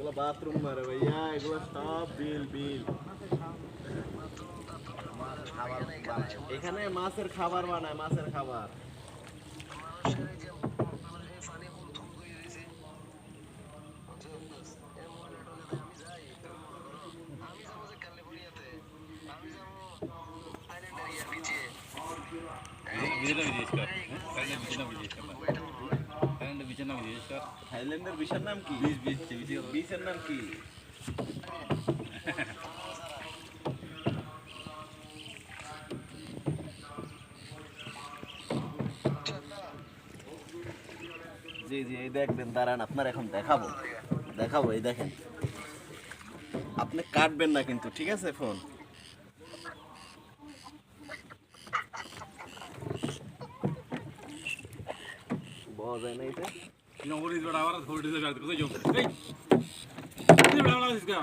গোলা বাথরুম আরে ভাইয়া ইয়া স্টপ বিল বিল এখানে মাছের খাবার বানায় মাছের খাবার এখানে মাছের খাবার মানে মাছের খাবার এখানে জল পনথ হয়ে গেছে আমরা আমরা কালকে บุรี তে আমরা ফাইনাল এর পিছে এই বিচনা বিচনা বিচনা বিচনা বিচনা নাম কি 20 20 টি বিচনা চন্নন কি জি জি এই দেখবেন দারণ আপনারা এখন দেখাবো দেখাবো এই দেখেন আপনি কাটবেন না কিন্তু ঠিক আছে ফোন বাজাই নাই তো இன்னும் ஒரு இது விட வர சொல்லிட்டு இருக்காது கொஞ்சம் இது விட வராதுக்கா